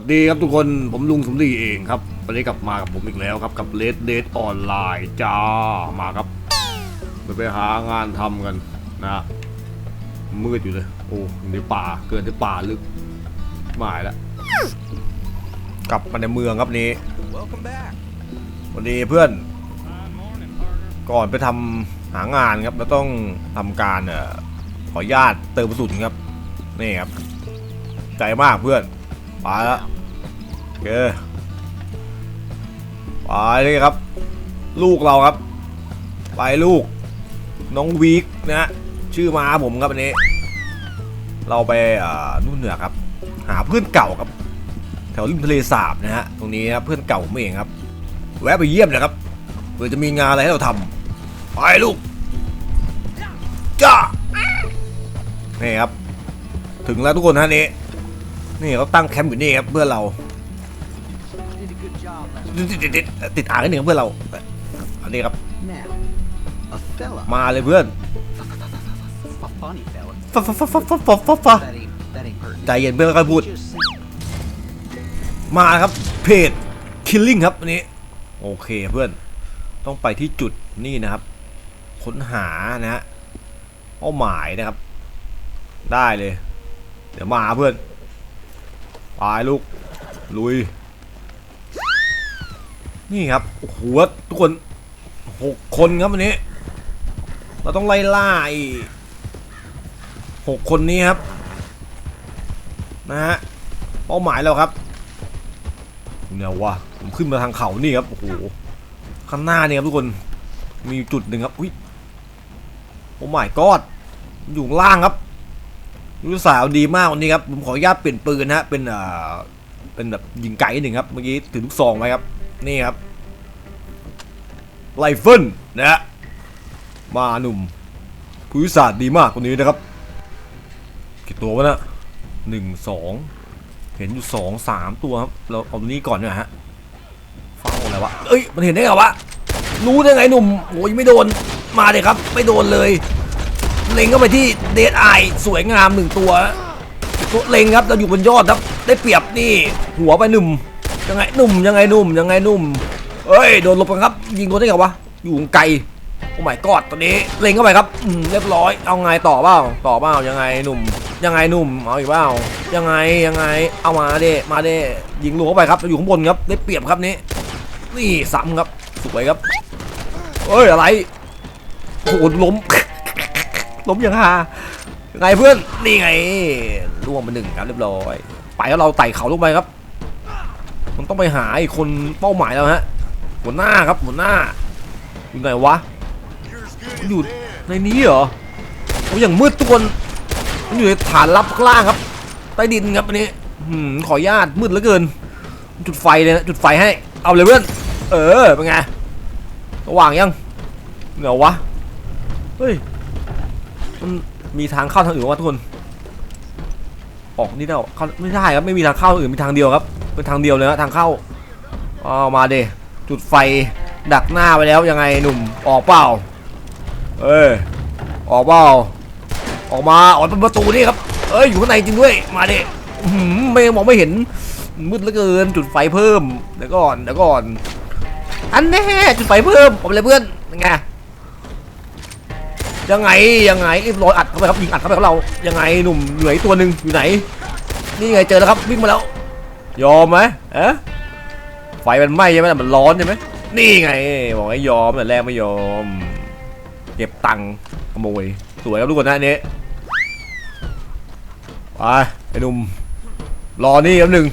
วัสดีครับทุกคนผมลุงสมรีเองครับวันนี้กลับมากับผมอีกแล้วครับกับ Red Dead ออนไลน์จ้ามาครับ ไปไปหางานทำกันนะมืดอยู่เลย โอ้ยในป่าเกินในป่าลึกหมายแล้วกลับมาในเมืองครับนี้วันนี้เพื่อน ก่อนไปทำหางานครับเราต้องทำการเอ่อขออนุญาตเติมกระสุนครับนี่ครับ ใจมากเพื่อน ไปแล้วโอเคไปเลยครับ ลูกเราครับ ไปลูก น้องวีคนะชื่อมาผมครับอันนี้ เราไปอ่านู่นเหนือครับ หาเพื่อนเก่าครับ แถวริมทะเลสาบนะฮะตรงนี้ครับเพื่อนเก่าผมเองครับ แวะไปเยี่ยมนะครับเผื่อจะมีงานอะไรให้เราทำไปลูกจ้านี่ครับ ถึงแล้วทุกคนฮะนี่นี่ นี่เขาตั้งแคมป์อยู่นี่ครับเพื่อเราติดอ่างนิดหนึ่งเพื่อเราอันนี้ครับ มาเลยเพื่อนใจเย็นเพื่อนค่อยพูด มาครับเพจ killing ครับอันนี้ โอเคเพื่อนต้องไปที่จุดนี่นะครับ ค้นหานะฮะเป้าหมายนะครับ ได้เลย เดี๋ยวมาเพื่อน ไปลูก ลุย นี่ครับโอ้โหทุกคนหกคนครับวันนี้ เราต้องไล่ล่าอ้หกคนนี้ครับ นะฮะเป้าหมายเราครับเนี่ยวะผมขึ้นมาทางเขานี่ครับโอ้โหข้างหน้าเนี่ยครับทุกคนมีจุดหนึ่งครับอุ้ยโอ้ my god อยู่ล่างครับ ลูกสาวดีมากวันนี้ครับผมขออนุญาตเปลี่ยนปืนนะฮะเป็นเอ่อเป็นแบบยิงไก่หนึ่งครับเมื่อกี้ถือลูกซองไว้ครับนี่ครับไรเฟิลนะฮะมาหนุ่มผู้วิสาสตร์ดีมากคนนี้นะครับกี่ตัววะนะหนึ่งสองเห็นอยู่สองสามตัวครับเราเอาตัวนี้ก่อนเนี่ยฮะเฝ้าอะไรวะเอ้ยมันเห็นได้ไงวะรู้ได้ไงหนุ่มโอ้ยไม่โดนมาเลยครับ ไม่โดนเลย เล็งเข้าไปที่เดดไอสวยงามหนึ่งตัวตัวเล็งครับเราอยู่บนยอดครับได้เปรียบนี่ หัวไปหนุ่มยังไงหนุ่มยังไงหนุ่มยังไงหนุ่มเอ้ยโดนลบกันครับ ยิงโดนได้ไงวะอยู่ไกลโอ้ my god ตอนนี้เล็งเข้าไปครับอืมเรียบร้อยเอาไงต่อเปล่าต่อเปล่ายังไงหนุ่ม ยังไงหนุ่มเอาอีกเปล่ายังไงยังไงเอามาเด้มาเด้ยิงลูกเข้าไปครับอยู่ข้างบนครับได้เปรียบครับนี้นี่ซ้ำครับสวยครับเอ้ยอะไรโอ้โหล้ม ล้มอย่างฮาไงเพื่อนนี่ไงล่วงมาหนึ่งครับเรียบร้อย ไปแล้วเราไต่เขาลงไปครับ มันต้องไปหาไอ้คนเป้าหมายแล้วฮะหัวหน้าครับหัวหน้าอยู่ไหนวะมันอยู่ในนี้เหรอโอ้ยอย่างมืดทุกคนมันอยู่ในฐานลับข้างล่างครับใต้ดินครับอันนี้ขออนุญาตมืดเหลือเกิน จุดไฟเลยนะจุดไฟให้ เอาเลยเพื่อน เออเป็นไงสว่างยังเหงาวะเฮ้ย มันมีทางเข้าทางอื่นวะทุกคน ออกนี่ได้เหรอเข้าไม่ได้ครับไม่มีทางเข้าอื่นมีทางเดียวครับ เป็นทางเดียวเลยนะทางเข้าเอามาเดจุดไฟดักหน้าไปแล้วยังไงหนุ่มออกเปล่า เอ้ยออกเปล่าออกมาออกเป็นประตูนี่ครับ เอ้ยอยู่ข้างในจริงด้วยมาเดหือไม่มองไม่เห็นมืดเหลือเกินจุดไฟเพิ่มเดี๋ยวก่อนเดี๋ยวก่อนอันแน่จุดไฟเพิ่มผมเลยเพื่อนไง ยังไงยังไงรีบร้อยอัดเข้าไปครับยิงอัดเข้าไปกับเรายังไงหนุ่มเหลืออีกตัวหนึ่งอยู่ไหน นี่ไงเจอแล้วครับวิ่งมาแล้ว ยอมไหมเอ๊ะไฟมันไหม้ใช่ไหมมันร้อนใช่ไหมนี่ไงบอกให้ยอมแต่แรกไม่ยอม เก็บตังค์ขโมยสวยครับทุกคนนะอันนี้ไปไอ้หนุ่มรอนี่แป๊บหนึง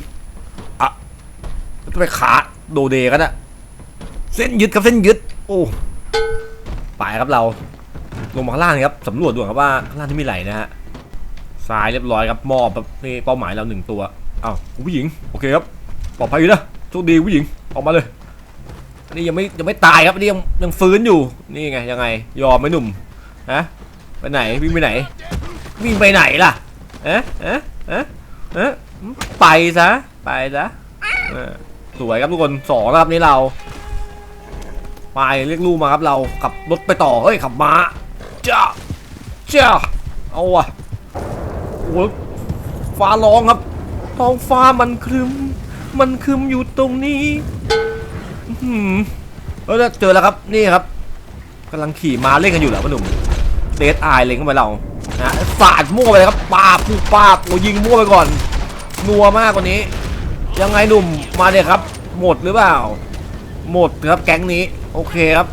อะจะไปขาโดเดกันอะเส้นยึดครับเส้นยึดโอ้ไปครับเรา ลงมาข้างล่างครับสำรวจดูครับว่าข้างล่างที่มีไหลนะฮะทรายเรียบร้อยครับมอบแบบนี่เป้าหมายเราหนึ่งตัวอ้าวผู้หญิงโอเคครับปลอดภัยอยู่นะโชคดีผู้หญิงออกมาเลยอันนี้ยังไม่ยังไม่ตายครับอันนี้ยังยังฟื้นอยู่นี่ไงยังไงยอมไหมหนุ่มฮะไปไหนวิ่งไปไหน วิ่งไปไหนล่ะเอ๊ะเอ๊ะเอ๊ะเอ๊ะไปซะไปซะสวยครับทุกคนสองแล้วครับนี่เราไปเรียกลูกมาครับเราขับรถไปต่อเฮ้ยขับม้า จ้าจ้าเอาวะโอ้ฟ้าร้องครับ ท้องฟ้ามันครึม มันคืมอยู่ตรงนี้อืมเออเจอแล้วครับนี่ครับกำลังขี่ม้าเล่นกันอยู่เหรอพ่อหนุ่มเดทไอเล็งเข้าไปเรานะสาดมั่วไปเลยครับปาบปูปาบโอยิงมั่วไปก่อนนัวมากกว่านี้ ยังไงหนุ่มมาเลยครับ หมดหรือเปล่า หมดครับแก๊งนี้ โอเคครับ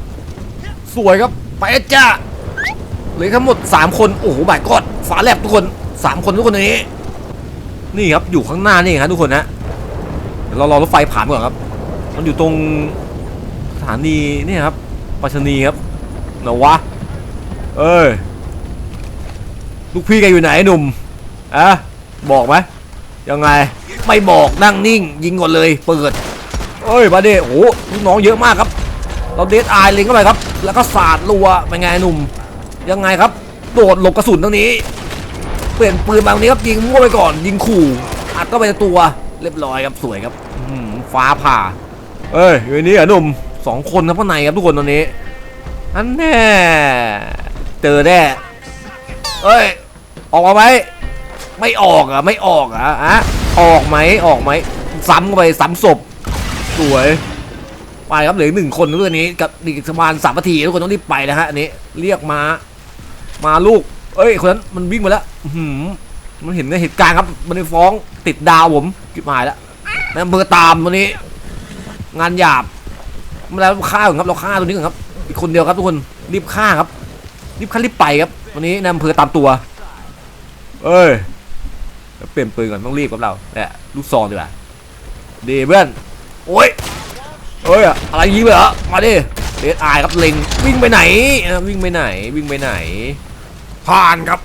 สวยครับไปจ้า เหลือทั้งหมด 3 คน โอ้โหบ่ายกอดฝาแลบทุกคน 3 คนทุกคนในนี้ นี่ครับอยู่ข้างหน้านี่ครับทุกคนนะเดี๋ยวเรารอรถไฟผ่านก่อนครับ มันอยู่ตรงสถานีนี่ครับปัชนีครับหนวะ เอ้ย ลูกพี่แกอยู่ไหนหนุ่มอะบอกไหมยังไง ไม่บอกนั่งนิ่ง ยิงก่อนเลยเปิด เอ้ยมาดิโอ้โหลูกน้องเยอะมากครับ เราเดทไอเล็งเข้าไปครับ แล้วก็สาดรัวเป็นไงหนุ่ม ยังไงครับ โดดหลบกระสุนตรงนี้ เปลี่ยนปืนมาตรงนี้ครับยิงมั่วไปก่อน ยิงขู่อัดก็ไปในตัวเรียบร้อยครับสวยครับอื้อหือฟ้าผ่า เอ้ยอยู่ในนี้เหรอหนุ่มสองคนครับข้างในครับทุกคนตอนนี้ อันแน่เจอแน่เอ้ย ออกมาไหมไม่ออกอะไม่ออกอะอะออกไหมออกไหมซ้ำเข้าไปซ้ำศพสวยไปครับเหลืออกหนึ่งคนเรื่องนี้กับอีกประมาณสามนาทีทุกคนต้องรีบไปนะฮะอันนี้เรียกมา มาลูก เอ้ยคนนั้นมันวิ่งมาแล้วหือมันเห็นในเหตุการณ์ครับ มันไปฟ้องติดดาวผมจิบหายแล้วนายอำเภอตามตัวนี้ งานหยาบมาแล้วฆ่าก่อนครับเราฆ่าตัวนี้ก่อนครับอีกคนเดียวครับทุกคนรีบฆ่าครับรีบฆ่ารีบไปครับ วันนี้นายอำเภอตามตัว เอ้ยเดี๋ยวเปลี่ยนปืนก่อนต้องรีบกับเราเนี่ยลูกซองดีกว่าดีเพื่อนโอ้ยเอ้ยอะไรยิงเลยเหรอมาดิเดดอายครับเล็งวิ่งไปไหนวิ่งไปไหนวิ่งไปไหน ผ่านครับ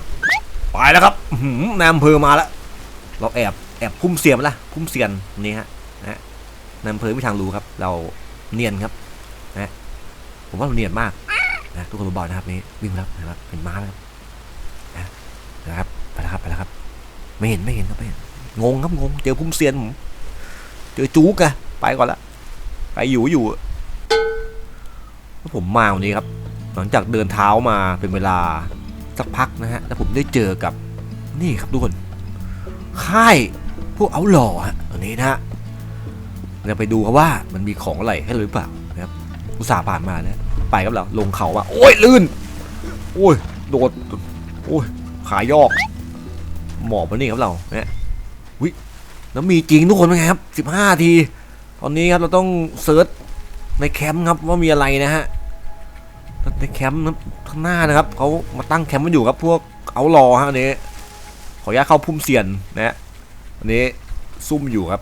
ไปแล้วครับหือนายอำเภอมาแล้ว เราแอบแอบพุ่มเสียมละพุ่มเสียนนี่ฮะนะนายอำเภอไม่ทางรู้ครับ เราเนียนครับนะผมว่าเราเนียนมากนะทุกคนบาๆนะครับนี่วิ่งแล้วนะครับเป็นม้าแล้วครับนะนะครับไปแล้วครับไปแล้วครับ ไม่เห็นไม่เห็นครับไม่เห็นงงครับงงเจอพุ่มเสียนผมเจอจู๊กอะไปก่อนละไปอยู่อยู่ผมมาวันนี้ครับ หลังจากเดินเท้ามาเป็นเวลา สักพักนะฮะแล้วผมได้เจอกับนี่ครับทุกคน ค่ายพวกเอาหล่อฮะตัวนี้นะฮะเราไปดูครับว่ามันมีของอะไรให้หรือเปล่านะครับอุตส่าห์ผ่านมานะไปครับเราลงเขาว่าโอ้ยลื่น โอ้ยโดดโอ้ยขายอก หมอบมานี่ครับเราเนี่ยวิแล้วมีจริงทุกคนเป็นไงครับสิบห้าที ตอนนี้ครับเราต้องเซิร์ชในแคมป์ครับว่ามีอะไรนะฮะ ในแคมป์นะข้างหน้านะครับเขามาตั้งแคมป์กันอยู่ครับพวกเอารอฮะอันนี้ขออนุญาตเข้าพุ่มเสียนนะฮะอันนี้ซุ่มอยู่ครับ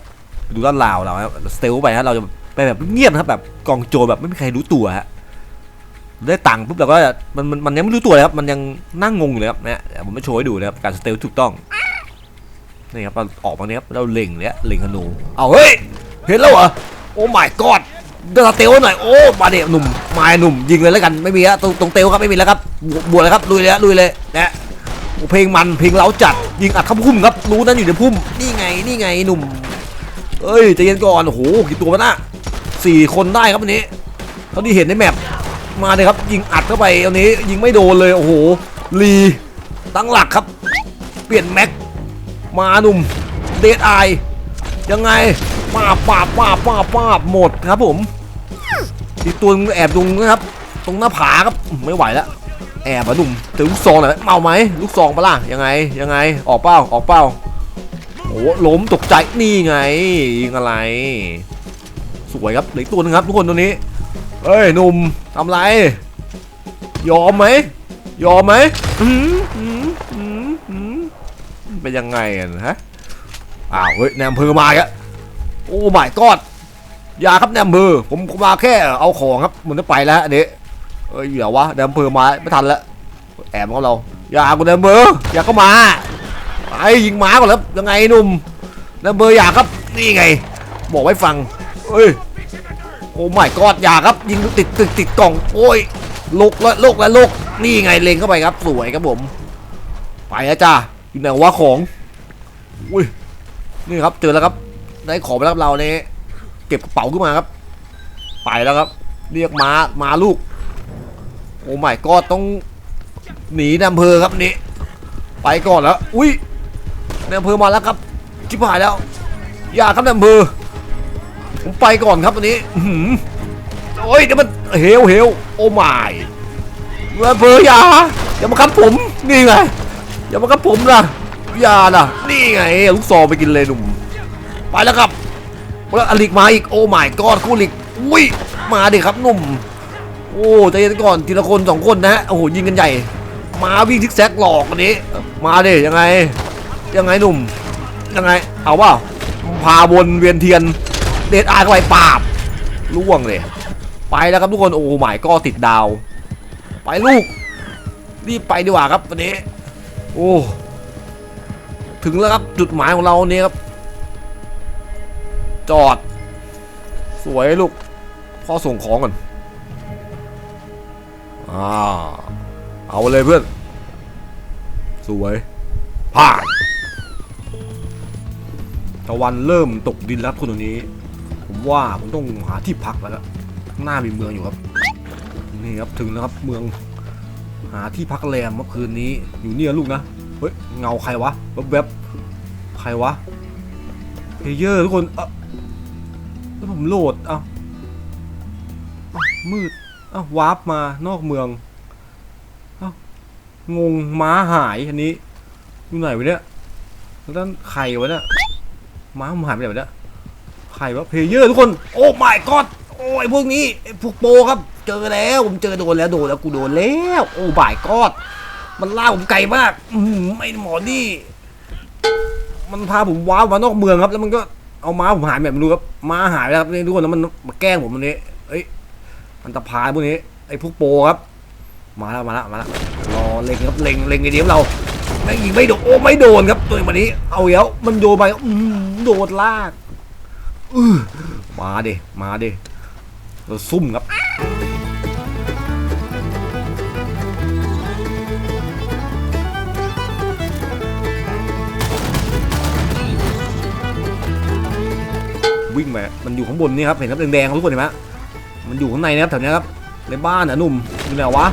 ดูด้านลาวเราครับสเตลไปฮะเราจะไปแบบเงียบนะครับแบบกองโจรแบบไม่มีใครรู้ตัวฮะได้ตังค์ปุ๊บเราก็มันมันมันยังไม่รู้ตัวเลยครับมันยังนั่งงงอยู่เลยครับนะเดี๋ยผมไม่โชว์ให้ดูนะครับการสเตลถูกต้องนี่ครับเราออกมาเนี้ยครับเราเล็งเนี่ยเล็งธนูเอาเฮ้ยเห็นแล้วเหรอโอ้ my god เดินสเตลหน่อยโอ้มาเด็หนุ่มมาหนุ่มยิงเลยแล้วกันไม่มีแล้วตรงตรงเตลครับไม่มีแล้วครับบวบวกเลยครับลุยเลยลุยเลยนะเพลงมันเพลงเล้าจัดยิงอัดเข้าพุ่มครับรู้นั่นอยู่ในพุ่มนี่ไงนี่ไงหนุ่มเอ้ยใจเย็นก่อนโอ้โหกี่ตัวมันน่ะสี่คนได้ครับวันนี้เท่าที่เห็นในแมปมาเลยครับยิงอัดเข้าไปอันนี้ยิงไม่โดนเลยโอ้โหลีตั้งหลักครับ เปลี่ยนแม็กมาหนุ่มเดดไอยังไงป้าป้าป้าป้าป้าหมดครับผม อีตัวนึงแอบตรงนะครับ ตรงหน้าผาครับไม่ไหวแล้วแอบมาหนุ่มเจอลูกซองหน่อยเมาไหมลูกซองปะล่ะยังไงยังไงออกเป้าออกเป้าโอ้ล้มตกใจนี่ไงยิงอะไร สวยครับเหลือตัวนึงครับทุกคนตัวนี้เอ้ยหนุ่มทำไร ยอมไหมยอมไหมเป็นยังไงอะฮะอ้าวเฮ้ยแนมเพอมาอีกโอ้ไม่กอด อย่าครับแนมเพอผมมาแค่เอาของครับมันจะไปแล้วอันนี้เอ้ยเดี๋ยววะเดมเพอมาไม่ทันแล้วแอบของเรา อย่ากูเดมเพออย่าเข้ามาไอ้ยิงหมาก่อนแล้วยังไงหนุ่มเดมเพออย่าครับนี่ไง บอกไว้ฟังเอ้ยโอ้ไม่กอดอย่าครับ ยิงติดติดติดกล่องโอ้ยลุกแล้วลุกแล้วลุกนี่ไงเลงเข้าไปครับสวยครับผม ไปแล้วจ้าอยู่ไหนวะของอุ้ยนี่ครับเจอแล้วครับได้ของไปแล้วครับเราเนี่ย เก็บกระเป๋าขึ้นมาครับ ไปแล้วครับ เรียกม้ามาลูก โอ้ไม่ก็ต้องหนีนายอำเภอครับนี่ไปก่อนแล้วอุ้ยนายอำเภอมาแล้วครับชิบหายแล้ว อย่าครับนายอำเภอผมไปก่อนครับวันนี้อื้อหือโอ้ยเดี๋ยวมันเหวเหวโอ้ไม่เมื่อเพออย่าอย่ามาคับผมนี่ไงอย่ามาคับผมนะอย่านะนี่ไงลูกซอไปกินเลยหนุ่มไปแล้วครับ แล้วอลิกมาอีกโอ้ไม่กอดคู่อลิกอุ้ยมาดิครับหนุ่ม โอ้ใจเย็นก่อนทีละคนสองคนนะฮะโอ้โหยิงกันใหญ่ มาวิ่งทิกแซกหลอกอันนี้ มาดิยังไง ยังไงหนุ่ม ยังไง เอาว่าพาวนเวียนเทียน เดดอาร์เข้าไปปราบล่วงเลยไปแล้วครับทุกคนโอ้หมายก็ติดดาว ไปลูกรีบไปดีกว่าครับวันนี้ โอ้ถึงแล้วครับจุดหมายของเราวันนี้ครับ จอด สวยลูก พ่อส่งของก่อนอ่าเอาเลยเพื่อน สวย ผ่านตะวันเริ่มตกดินแล้วคนตรงนี้ ผมว่าผมต้องหาที่พักแล้วครับหน้ามีเมืองอยู่ครับ นี่ครับถึงแล้วครับเมือง หาที่พักแรมเมื่อคืนนี้ อยู่เนี่ยลูกนะ เฮ้ย เงาใครวะแวบๆใครวะเพเยอร์ทุกคนเอ้า แล้วผมโหลด เอ้าเอามืด เอ้าวาร์ปมานอกเมือง เอ้างงม้าหายอันนี้อยู่ไหนวะเนี่ย แล้วนั่นใครวะเนี่ย ม้าผมหายไปไหนวะเนี่ยใครวะเพลเยอร์ทุกคน โอ้ my god โอ้ยพวกนี้พวกโปครับ เจอแล้วผมเจอโดนแล้วโดนแล้วกูโดนแล้ว โอ้ my god มันล่าผมไกลมาก อืมไอ้หมอนี่ มันพาผมว้าวมานอกเมืองครับ แล้วมันก็ เอาม้าผมหายแบบไม่รู้ครับม้าหายไปแล้วครับนี่ทุกคนแล้วมันมาแกล้งผมวันนี้เอ้ยมันตะพายพวกนี้ไอ้พวกโปรครับ มาแล้วมาแล้วมาแล้วรอเล็งครับเล็งเล็งไอเดียมเราไม่ยิงไม่โดนโอ้ไม่โดนครับตัววันนี้ เอาแล้วมันโยนไปอืโดดลากอมาเดมาเดเราซุ่มครับ วิ่งไปมันอยู่ข้างบนนี่ครับเห็นครับแดงๆทุกคนเห็นไหมมันอยู่ข้างในนะครับแถวนี้ครับในบ้านนะหนุ่มอยู่ไหนวะ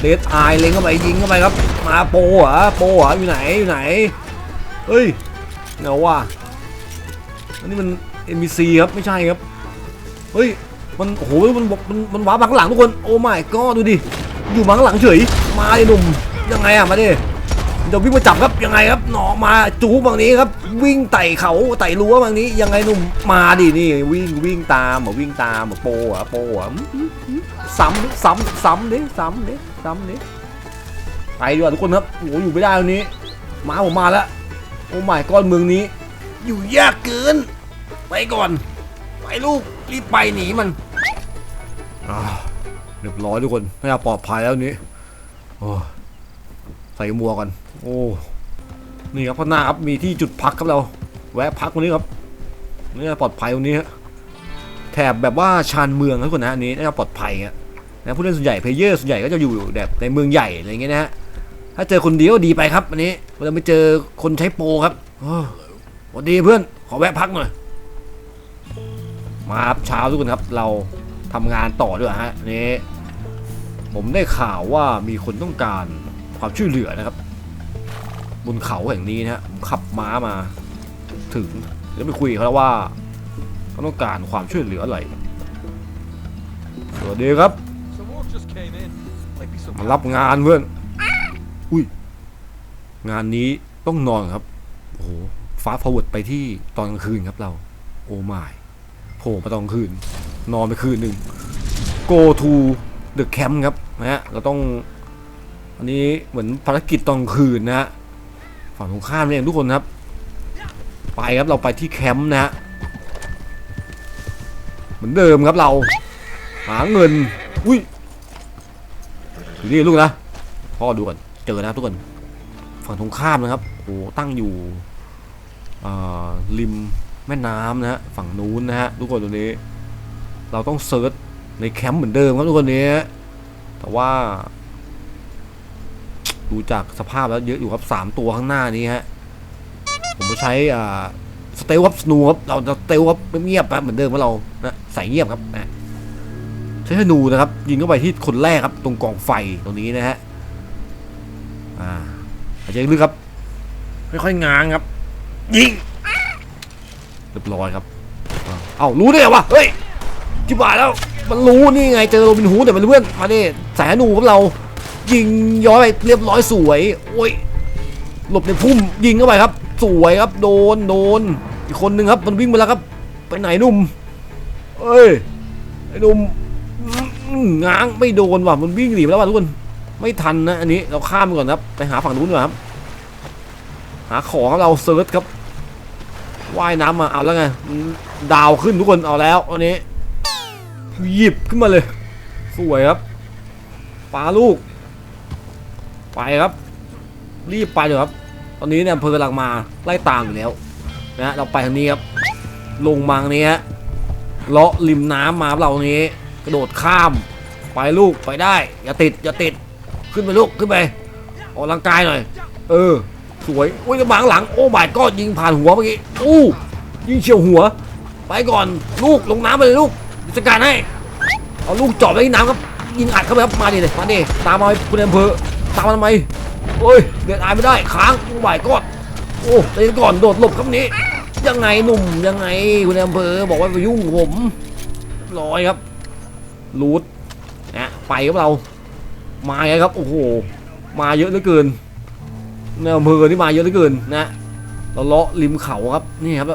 เดดไอเล็งเข้าไปยิงเข้าไปครับ มาโปเหรอโปเหรออยู่ไหนอยู่ไหนเฮ้ยไหนวะอันนี้มัน NPC ครับไม่ใช่ครับเฮ้ยมันโอ้โหมันมันมันว้ามาข้างหลังทุกคนโอ้ไม่ก็ดูดิอยู่มาข้างหลังเฉยมาดิหนุ่มยังไงอะมาดิ เดี๋ยววิ่งมาจับครับยังไงครับหนอมาจูบบางนี้ครับ วิ่งไต่เขาไต่รั้วบางนี้ยังไงหนุ่มมาดินี่วิ่งวิ่งตามเหรอวิ่งตามเหรอโปเหรอโปเหรอซ้ำซ้ำซ้ำดิซ้ำดิซ้ำดิไปดีกว่าทุกคนครับโอ้อยู่ไม่ได้วันนี้มาผมมาแล้วโอ้ไม่ก้อนเมืองนี้ อยู่ยากเกิน ไปก่อน ไปลูกรีบไปหนีมันเรียบร้อยทุกคนน่าจะปลอดภัยแล้วนี้ใส่หมัวกก่อน โอ้ นี่ครับข้างหน้าครับมีที่จุดพักครับเรา แวะพักวันนี้ครับนี่ปลอดภัยวันนี้ฮะแถบแบบว่าชานเมืองนะทุกคนนะอันนี้น่าจะปลอดภัยอะนะผู้เล่นส่วนใหญ่เพลเยอร์ส่วนใหญ่ก็จะอยู่แบบในเมืองใหญ่อะไรอย่างเงี้ยนะฮะถ้าเจอคนเดียวดีไปครับอันนี้เราไม่เจอคนใช้โปรครับสวัสดีเพื่อนขอแวะพักหน่อยมาครับเช้าทุกคนครับ เราทำงานต่อด้วยฮะนนี้ผมได้ข่าวว่ามีคนต้องการความช่วยเหลือนะครับ บนเขาแห่งนี้นะฮะผมขับม้ามา ถึงแล้วไปคุยเขาแล้วว่าเขาต้องการความช่วยเหลืออะไรสวัสดีครับ มารับงานเพื่อน อุ้ย งานนี้ต้องนอนครับ โอ้โห ฟ้าพาวดไปที่ตอนกลางคืนครับเรา โอ้ไม่โผล่มาตอนกลางคืน นอนไปคืนหนึ่ง go to the camp ครับนะฮะ เราต้อง อันนี้เหมือนภารกิจตอนกลางคืนนะฮะ ฝั่งตรงข้ามเนี่ยทุกคนครับ ไปครับเราไปที่แคมป์นะฮะเหมือนเดิมครับเรา หาเงิน อุ้ยอยู่นี่ลูกนะพ่อดูก่อนเจอนะทุกคนฝั่งตรงข้ามนะครับโอ้ตั้งอยู่ริมแม่น้ำนะฮะฝั่งนู้นนะฮะทุกคนตรงนี้ เราต้องเซิร์ชในแคมป์เหมือนเดิมครับทุกคนนี้แต่ว่า ดูจากสภาพแล้วเยอะอยู่ครับสามตัวข้างหน้านี้ฮะ ผมจะใช้อ่าสเตลครับสนูครับเราจะสเตลครับเงียบๆครับเหมือนเดิมว่าเรานะใส่เงียบครับนะใช้ธนูนะครับ ยิงเข้าไปที่คนแรกครับ ตรงกองไฟตรงนี้นะฮะอ่าอาจจะลึกครับค่อยๆง้างครับ ยิงเรียบร้อยครับเอ้ารู้ได้ไงวะเฮ้ยจิบหายแล้ว มันรู้นี่ไงเจอโรบินฮูดเดี๋ยวมันเพื่อนมาดิสายหนูกับเรา ยิงย้อยไปเรียบร้อยสวยโอ้ยหลบในพุ่มยิงเข้าไปครับ สวยครับโดนโดนอีกคนนึงครับมันวิ่งไปแล้วครับ ไปไหนหนุ่มเอ้ยไอ้หนุ่มง้างไม่โดนว่ะมันวิ่งหนีไปแล้วว่ะทุกคนไม่ทันนะอันนี้เราข้ามไปก่อนครับ ไปหาฝั่งนู้นก่อนครับ หาของเราเซิร์ชครับว่ายน้ำมาเอาแล้วไงดาวขึ้นทุกคนเอาแล้วอันนี้หยิบขึ้นมาเลย สวยครับปลาลูก ไปครับ รีบไปเลยครับ ตอนนี้เนี่ยอำเภอกำลังมาไล่ตามอยู่แล้วนะเราไปทางนี้ครับ ลงมางนี้ฮะเลาะริมน้ำมาเราตรงนี้ กระโดดข้าม ไปลูกไปได้ อย่าติดอย่าติดขึ้นไปลูกขึ้นไปออกกำลังกายหน่อย เออ สวยโอ้ยกระบังหลังโอ้บายก็ยิงผ่านหัวเมื่อกี้อู้ยิงเฉียวหัว ไปก่อนลูกลงน้ำไปเลยลูกจัดการให้เอาลูกจอดไว้ที่น้ำครับยิงอัดเข้าไปครับมาดิเลยมาดิตามมาคุณอำเภอ ตามมาทำไมโอ้ยเดือดอายไม่ได้ค้างโอ้บายก็โอ้เล่นก่อนโดดหลบครับนี้ ยังไงหนุ่มยังไงคุณอำเภอบอกว่าไปยุ่งผมร้อยครับรูดนะไปกับเรา มาไงครับโอ้โหมาเยอะเหลือเกินในอำเภอนี่มาเยอะเหลือเกินนะ เราเลาะริมเขาครับนี่ครับ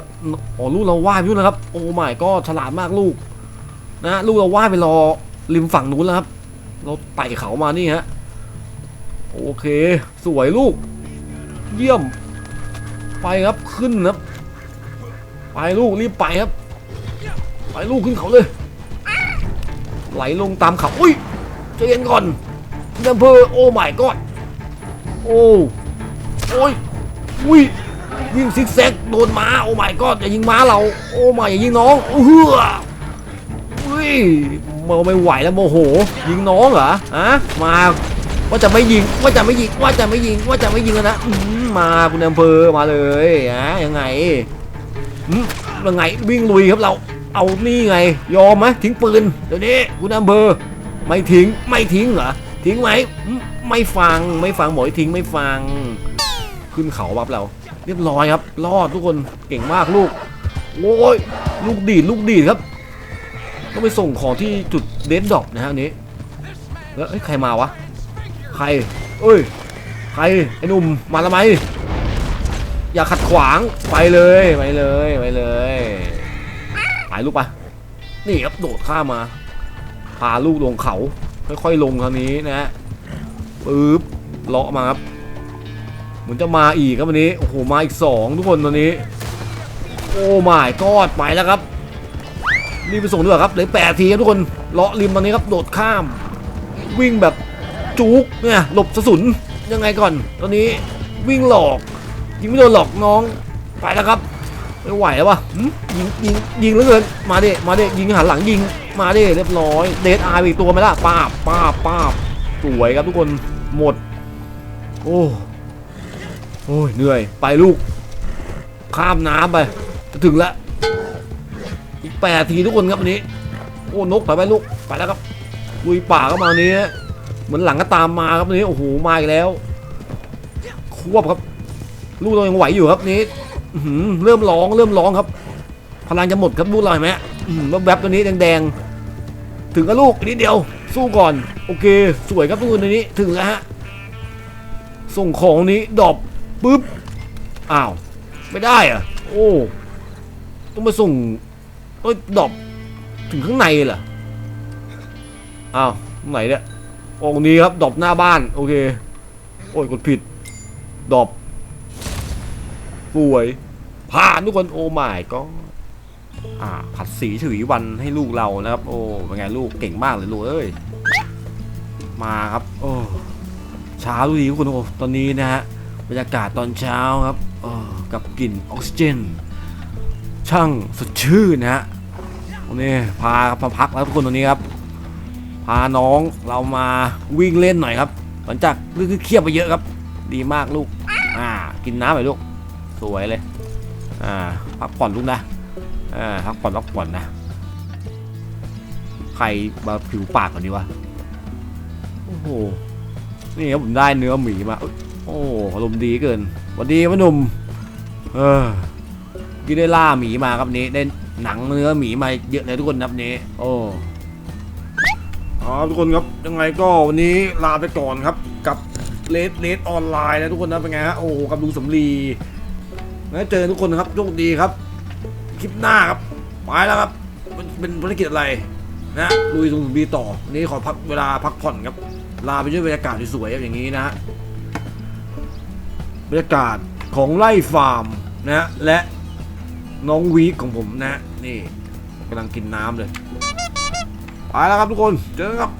อ๋อลูกเราว่ายไปนู่นนะครับ โอ้ไม่ก็ฉลาดมากลูก นะลูกเราว่ายไปรอริมฝั่งนู้นแล้วครับ เราไต่เขามานี่ฮะ โอเค สวยลูก เยี่ยม ไปครับขึ้นครับ ไปลูกรีบไปครับ ไปลูกขึ้นเขาเลย ไหลลงตามเขาอุ้ยใจเย็นก่อนในอำเภอโอ้ไม่กอดโอ้โอ้ยอุ้ยยิงซิกแซกโดนม้าโอ้ไม่กอดอย่ายิงม้าเรา โอ้ไม่อย่ายิงน้องเอออุ้ยโมไม่ไหวแล้วโมโห ยิงน้องเหรอฮะมา ว่าจะไม่ยิง ว่าจะไม่ยิง ว่าจะไม่ยิง ว่าจะไม่ยิงแล้วนะมาคุณอำเภอมาเลยฮะยังไงยังไงวิ่งลุยครับเรา เอานี่ไง ยอมไหมทิ้งปืนเดี๋ยวนี้คุณอำเภอไม่ทิ้งไม่ทิ้งเหรอทิ้งไหมไม่ฟังไม่ฟังบอกให้ทิ้งไม่ฟัง ขึ้นเขาบับเรา เรียบร้อยครับ รอดทุกคนเก่งมากลูกโอ้ยลูกดีดลูกดีดครับต้องไปส่งของที่จุดเดนดอกนะฮะนี้แล้วใครมาวะ ใครเอ้ย ใคร ไอ้หนุ่ม มาทำไม อย่าขัดขวาง ไปเลย ไปเลย ไปเลยไปลูกปะนี่ครับโดดข้ามมา พาลูกลงเขา ค่อยๆลงทางนี้นะฮะปึ๊บ เลาะมาครับเหมือนจะมาอีกครับวันนี้ โอ้โห มาอีกสองทุกคนตอนนี้ โอ้ไม่กอดไปแล้วครับรีบไปส่งดีกว่าครับเหลือแปดทีครับทุกคน เลาะริมตอนนี้ครับ โดดข้าม วิ่งแบบ จุกเนี่ยหลบกระสุนยังไงก่อน ตอนนี้วิ่งหลอกยิงไม่โดนหลอกน้องไปแล้วครับไม่ไหวแล้ววะยิงยิงยิงเหลือเกินมาดิมาดิยิงหันหลังยิงมาดิเรียบร้อยเดทอายไปอีกตัวไหมล่ะป้าบป้าบป้าบสวยครับทุกคนหมด โอ้โอ้ยเหนื่อยไปลูก ข้ามน้ำไปจะถึงแล้วอีกแปดทีทุกคนครับวันนี้ โอ้นกถอยไปลูกไปแล้วครับลุยป่าเข้ามาวันนี้ เหมือนหลังก็ตามมาครับนี้โอ้โหมาอีกแล้ว ควบครับ ลูกเรายังไหวอยู่ครับนี้เริ่มร้องเริ่มร้องครับ พลังจะหมดครับลูกเราเห็นไหมแวบๆตัวนี้แดงๆ ถึงกับลูกนิดเดียว สู้ก่อน โอเค สวยครับทุกคนตัวนี้ถึงแล้วฮะส่งของนี้ดอปปุ๊บอ้าวไม่ได้อะโอ้ต้องมาส่งเอ้ยดอปถึงข้างในเหรออ้าวไหนเนี่ย องค์นี้ครับดอปหน้าบ้าน โอเค โอ้ยกดผิด ดอปป่วยผ่านทุกคนโอ้ไม่ก็อ่า ผัดสีฉวีวันให้ลูกเรานะครับ โอ้เป็นไงลูกเก่งมากเลยลูกเอ้ยมาครับ โอ้เช้าดูดีทุกคนโอ้ตอนนี้นะฮะบรรยากาศตอนเช้าครับเออกับกลิ่นออกซิเจน ช่างสดชื่นนะฮะวันนี้พามาพักแล้วทุกคนตรงนี้ครับ พาน้องเรามาวิ่งเล่นหน่อยครับ หลังจากเรื่อเครียดไปเยอะครับ ดีมากลูก อ่า กินน้ำหน่อยลูก สวยเลย อ่า พักผ่อนลูกนะ อ่า พักผ่อนพักผ่อนนะ ใครมาผิวปากก่อนดีวะ โอ้โห นี่ครับผมได้เนื้อหมีมาเอ้โอ้อารมณ์ดีเกินสวัสดีพ่หนุ่ม เออกี่ได้ล่าหมีมาครับนี้ได้หนังเนื้อหมีมาเยอะเลยทุกคนนับนี้ โอ้ เอาทุกคนครับยังไงก็วันนี้ลาไปก่อนครับ กับเลดเลดออนไลน์นะทุกคนนะเป็นไงฮะโอ้กับลุงสำลีงั้นเจอทุกคนนะครับโชคดีครับ คลิปหน้าครับไปแล้วครับมันเป็นภารกิจอะไรนะลุยลุงสำลีต่อวันนี้ขอพักเวลาพักผ่อนครับ ลาไปด้วยบรรยากาศสวยๆอย่างนี้นะฮะบรรยากาศของไร่ฟาร์มนะฮะและน้องวีคของผมนะนี่กำลังกินน้ำเลย ไปแล้วครับทุกคน เจอกันครับ